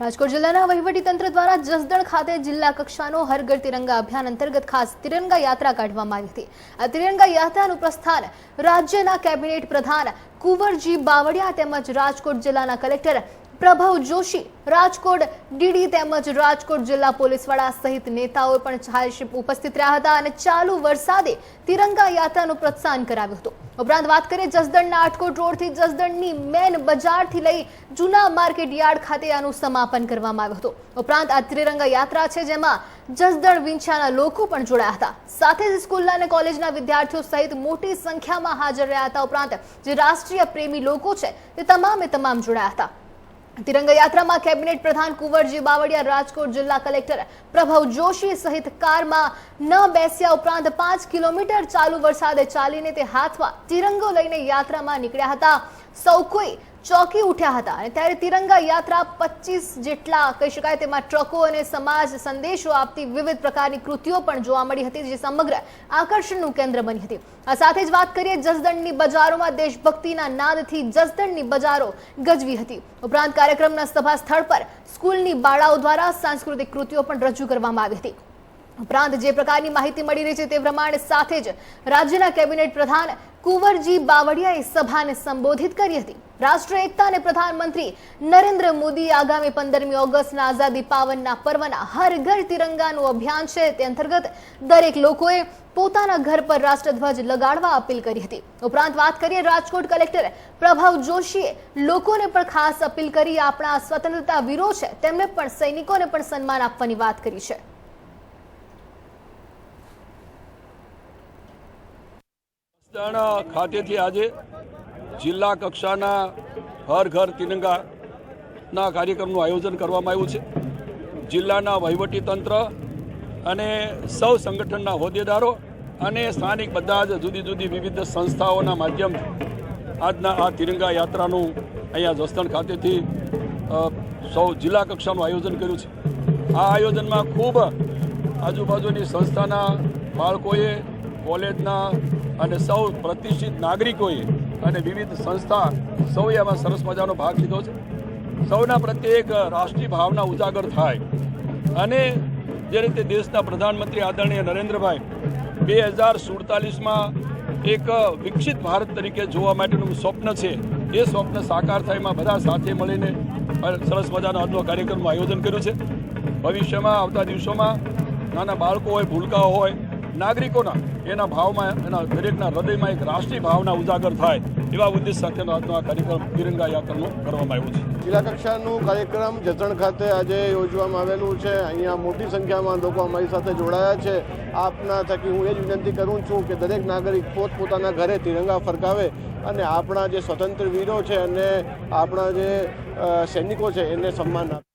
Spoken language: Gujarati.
રાજકોટ જિલ્લાના વહીવટીતંત્ર દ્વારા જસદણ ખાતે જિલ્લા કક્ષાનો હર ઘર તિરંગા અભિયાન અંતર્ગત ખાસ તિરંગા યાત્રા કાઢવામાં આવી હતી. આ તિરંગા યાત્રાનું પ્રસ્થાન રાજ્યના કેબિનેટ પ્રધાન કુંવરજી બાવળિયા તેમજ રાજકોટ જિલ્લાના કલેક્ટર પ્રભવ જોશી, રાજકોટ ડીડી તેમજ રાજકોટ જિલ્લા પોલીસ વડા સહિત નેતાઓ પણ ઉપસ્થિત રહ્યા હતા અને ચાલુ વરસાદે તિરંગા યાત્રાનું પ્રોત્સાહન કરાવ્યું હતું. ઉપરાંત વાત કરીએ જસદણના આટકોટ રોડથી જસદણની મેન બજારથી લઈ જૂના માર્કેટ યાર્ડ ખાતે આનું સમાપન કરવામાં આવ્યું હતું. ઉપરાંત આ ત્રિરંગા યાત્રા છે જેમાં જસદણ, વિંછાના લોકો પણ જોડાયા હતા. સાથે જ સ્કૂલના અને કોલેજના વિદ્યાર્થીઓ સહિત મોટી સંખ્યામાં હાજર રહ્યા હતા. ઉપરાંત જે રાષ્ટ્રીય પ્રેમી લોકો છે તે તમામે તમામ જોડાયા હતા. તિરંગા યાત્રામાં કેબિનેટ પ્રધાન કુંવરજી બાવળિયા, રાજકોટ જિલ્લા કલેક્ટર પ્રભવ જોશી સહિત કારમાં ન બેસ્યા ઉપરાંત પાંચ કિલોમીટર ચાલુ વરસાદે ચાલીને તે હાથમાં તિરંગો લઈને યાત્રામાં નીકળ્યા હતા. સૌ કોઈ ચોકી ઉઠ્યા હતા અને ત્યારે તિરંગા યાત્રા પચીસ જેટલા કહી શકાય તેમાં ટ્રકો અને સમાજ સંદેશો આપતી વિવિધ પ્રકારની કૃતિઓ પણ જોવા મળી હતી જે સમગ્ર આકર્ષણનું કેન્દ્ર બની હતી. આ સાથે જ વાત કરીએ જસદણની બજારોમાં દેશભક્તિના નાદથી જસદણની બજારો ગજવી હતી. ઉપરાંત કાર્યક્રમના સભા સ્થળ પર સ્કૂલની બાળાઓ દ્વારા સાંસ્કૃતિક કૃતિઓ પણ રજૂ કરવામાં આવી હતી. ઉપરાંત જે પ્રકારની માહિતી મળી રહી છે તે પ્રમાણે સાથે જ રાજ્યના કેબિનેટ પ્રધાન કુંવરજી બાવળિયાએ સભાને સંબોધિત કરી હતી. રાષ્ટ્ર એકતા અને પ્રધાનમંત્રી નરેન્દ્ર મોદી આગામી પંદરમી ઓગસ્ટના આઝાદી પાવનના પર્વના હર ઘર તિરંગાનું અભિયાન છે તે અંતર્ગત દરેક લોકોએ પોતાના ઘર પર રાષ્ટ્રધ્વજ લગાડવા અપીલ કરી હતી. ઉપરાંત વાત કરીએ રાજકોટ કલેક્ટર પ્રભાવ જોશીએ, લોકોને પણ ખાસ અપીલ કરી આપણા સ્વતંત્રતા વીરો છે, તેમને પણ સૈનિકોને પણ સન્માન આપવાની વાત કરી છે. જસદણ ખાતેથી આજે જિલ્લા કક્ષાના હર ઘર તિરંગાના કાર્યક્રમનું આયોજન કરવામાં આવ્યું છે. જિલ્લાના વહીવટી તંત્ર અને સૌ સંગઠનના હોદ્દેદારો અને સ્થાનિક બધા જ જુદી જુદી વિવિધ સંસ્થાઓના માધ્યમથી આજના આ તિરંગા યાત્રાનું અહીંયા જસદણ ખાતેથી સૌ જિલ્લા કક્ષાનું આયોજન કર્યું છે. આ આયોજનમાં ખૂબ આજુબાજુની સંસ્થાના બાળકોએ, કોલેજના અને સૌ પ્રતિષ્ઠિત નાગરિકોએ અને વિવિધ સંસ્થા સૌએ આમાં સરસ મજાનો ભાગ લીધો છે. સૌના પ્રત્યે એક રાષ્ટ્રીય ભાવના ઉજાગર થાય. અને જે રીતે દેશના પ્રધાનમંત્રી આદરણીય નરેન્દ્રભાઈ બે હજાર સુડતાલીસમાં એક વિકસિત ભારત તરીકે જોવા માટેનું સ્વપ્ન છે, એ સ્વપ્ન સાકાર થાય એમાં બધા સાથે મળીને સરસ મજાનો આજનો કાર્યક્રમનું આયોજન કર્યું છે. ભવિષ્યમાં આવતા દિવસોમાં નાના બાળકો હોય, ભૂલકાઓ હોય નાગરિકોના એના ભાવમાં, એના દરેકના હૃદયમાં એક રાષ્ટ્રીય ભાવના ઉજાગર થાય એવા ઉદ્દેશ સાથેનો આજનો આ કાર્યક્રમ તિરંગા યાત્રાનો કરવામાં આવ્યું છે. જિલ્લા કક્ષાનું કાર્યક્રમ જસણ ખાતે આજે યોજવામાં આવેલું છે. અહીંયા મોટી સંખ્યામાં લોકો અમારી સાથે જોડાયા છે. આપના થકી હું એ જ વિનંતી કરું છું કે દરેક નાગરિક પોતપોતાના ઘરે તિરંગા ફરકાવે અને આપણા જે સ્વતંત્ર વીરો છે અને આપણા જે સૈનિકો છે, એને સન્માન આપે.